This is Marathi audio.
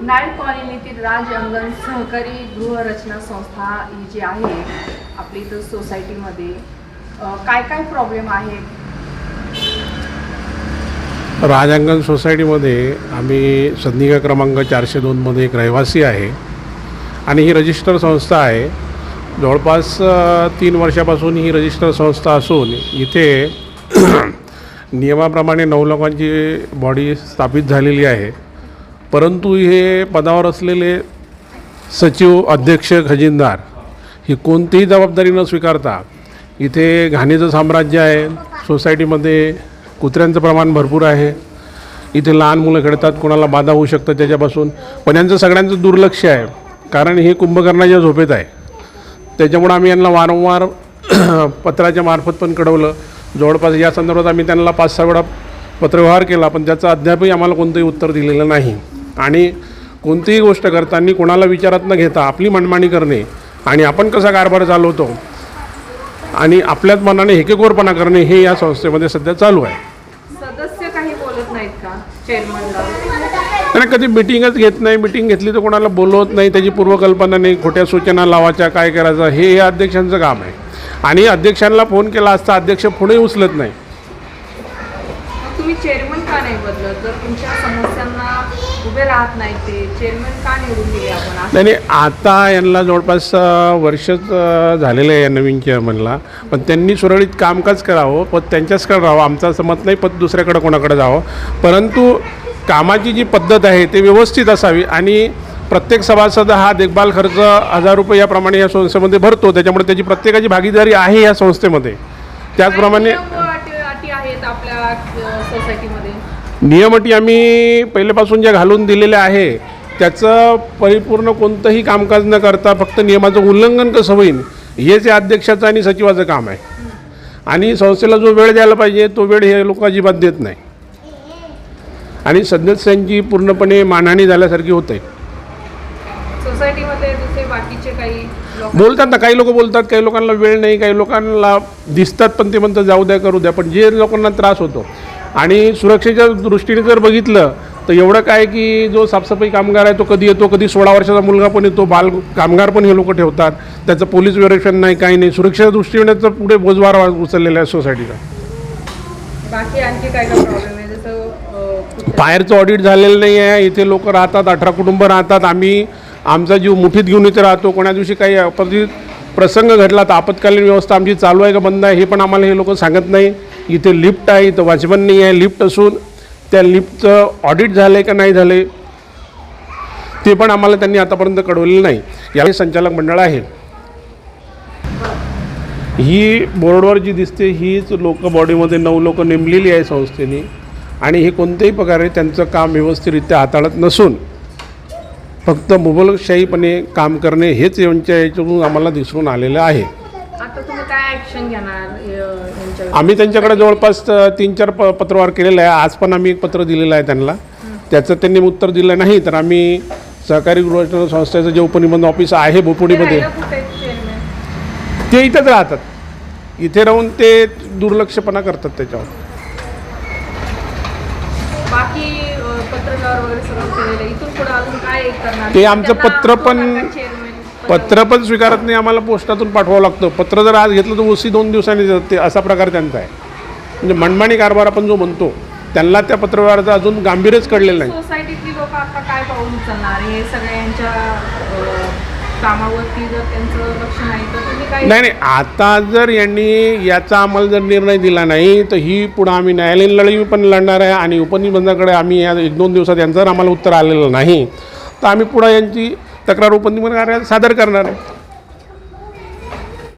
नायर कॉलनीतील राज अंगण सहकारी गृहरचना संस्था ही जी आहे आपली इथं सोसायटीमध्ये काय काय प्रॉब्लेम आहेत? राजांगण सोसायटीमध्ये आम्ही संधिका क्रमांक चारशे दोनमध्ये एक रहिवासी आहे. आणि ही रजिस्टर संस्था आहे. जवळपास तीन वर्षापासून ही रजिस्टर संस्था असून इथे नियमाप्रमाणे नऊ लोकांची बॉडी स्थापित झालेली आहे. परंतु हे पदावर असलेले सचिव अध्यक्ष खजिनदार ही कोणतीही जबाबदारी न स्वीकारता इथे घाणीचं साम्राज्य आहे. सोसायटीमध्ये कुत्र्यांचं प्रमाण भरपूर आहे. इथे लहान मुलं खेळतात कोणाला बाधा होऊ शकतं त्याच्यापासून. पण यांचं सगळ्यांचं दुर्लक्ष आहे. कारण हे कुंभकर्णाच्या झोपेत आहे. त्याच्यामुळं आम्ही यांना वारंवार पत्राच्या मार्फत पण कळवलं. जवळपास या संदर्भात आम्ही त्यांना पाच सहा वेळा पत्रव्यवहार केला पण त्याचं अद्यापही आम्हाला कोणतंही उत्तर दिलेलं नाही. आणि कोणतीही गोष्ट करताना कोणाला विचारात न घेता आपली मनमानी करणे आणि आपण कसा कारभार चालवतो आणि आपल्याच मनाने हेकेखोरपणा करणे हे या संस्थेमध्ये सध्या चालू आहे. सदस्य काही बोलत नाहीत का? चेअरमनला कधी मिटिंगच घेत नाही मिटिंग घेतली तर कोणाला बोलवत नाही त्याची पूर्वकल्पना नाही खोट्या सूचना लावायच्या काय करायचं हे या अध्यक्षांचं काम आहे. आणि अध्यक्षांना फोन केला असता अध्यक्ष फोनही उचलत नाही. तुम्ही चेअरमन का नाही बदलत? जर तुमच्या उभे राहत नाही ते. चेअरमन का निवडून दिले आपण? नाही नाही, आता यांना जवळपास वर्षच झालेलं आहे या नवीन चेअरमनला पण त्यांनी सुरळीत कामकाज करावं पद त्यांच्याचकडे राहावं. आमचं असं मत नाही पद दुसऱ्याकडे कोणाकडे जावं. परंतु कामाची जी पद्धत आहे ते व्यवस्थित असावी. आणि प्रत्येक सभासद हा देखभाल खर्च हजार रुपये याप्रमाणे या संस्थेमध्ये भरतो. त्याच्यामुळे त्याची प्रत्येकाची भागीदारी आहे या संस्थेमध्ये. त्याचप्रमाणे अटी आहेत आपल्या सोसायटीमध्ये नियम अटी आम्ही पहिल्यापासून ज्या घालून दिलेल्या आहे त्याचं परिपूर्ण कोणतंही कामकाज न करता फक्त नियमाचं उल्लंघन कसं होईल हेच या अध्यक्षाचं आणि सचिवाचं काम आहे. आणि संस्थेला जो वेळ द्यायला पाहिजे तो वेळ हे लोक अजिबात देत नाही. आणि सदस्यांची पूर्णपणे मानहानी झाल्यासारखी होते. बोलतात ना काही लोक बोलतात काही लोकांना वेळ नाही काही लोकांना दिसतात पण ते म्हणतात जाऊ द्या करू द्या. पण जे लोकांना त्रास होतो आणि सुरक्षेच्या दृष्टीने जर बघितलं तर एवढं काय की जो साफसफाई कामगार आहे तो कधी येतो कधी सोळा वर्षाचा मुलगा पण येतो बाल कामगार पण हे लोक ठेवतात त्याचं पोलीस व्हेरिफिकेशन नाही काही नाही. सुरक्षेच्या दृष्टीने तर पुढे बोजवार उचललेला आहे सोसायटीचा. बाकी आणखी काय बाहेरचं ऑडिट झालेलं नाही आहे. इथे लोक राहतात अठरा कुटुंब राहतात. आम्ही आमचा जीव मुठीत घेऊन इथे राहतो. कोणा दिवशी काही अपरिचित प्रसंग घडला तर आपत्कालीन व्यवस्था आमची चालू आहे का बंद आहे हे पण आम्हाला हे लोक सांगत नाही. इथे लिफ्ट आहे इथं वॉचमन नाही आहे लिफ्ट असून त्या लिफ्टचं ऑडिट झालं आहे का नाही झाले ते पण आम्हाला त्यांनी आतापर्यंत कळवलेलं नाही. याला संचालक मंडळ आहे. ही बोर्डवर जी दिसते हीच लोक बॉडीमध्ये नऊ लोक नेमलेली आहे संस्थेने. आणि हे कोणत्याही प्रकारे त्यांचं काम व्यवस्थितरित्या हाताळत नसून फक्त मुबलकशाहीपणे काम करणे हेच यांच्या याच्यातून आम्हाला दिसून आलेलं आहे. आता ऍक्शन घेणार आम्ही त्यांच्याकडे जवळपास तीन चार प पत्रवार केलेलं आहे. आज पण आम्ही एक पत्र दिलेलं आहे त्यांना. त्याचं त्यांनी उत्तर दिलं नाही तर आम्ही सहकारी गृह संस्थेचं जे उपनिबंध ऑफिस आहे चेअरमॅन ते इथंच राहतात. इथे राहून ते दुर्लक्षपणा करतात त्याच्यावर. ते आमचं पत्र पण- पत्र पण स्वीकारत नाही आम्हाला पोस्टातून पाठवावं लागतं. पत्र जर आज घेतलं तर उशी दोन दिवसांनी देतात. ते असा प्रकार त्यांचा आहे. म्हणजे मनमानी कारभार आपण जो म्हणतो त्यांना त्या पत्रव्यवहाराचं अजून गांभीर्यच कळलेलं नाही. सोसायटीतली लोक आता काय पाऊल उचलणार? हे सगळ्यांच्या कामावरती जर त्यांचं लक्ष नाही तर तुम्ही काय नाही नाही. आता जर यांनी याचा आम्हाला जर निर्णय दिला नाही तर ही पुढं आम्ही न्यायालयीन लढाई पण लढणार आहे आणि उपनिबंधाकडे आम्ही या एक दोन दिवसात यांचं जर आम्हाला उत्तर आलेलं नाही. तर आम्ही पुढं यांची तक्रार उपनिबंध कार्यालयात सादर करणार आहे.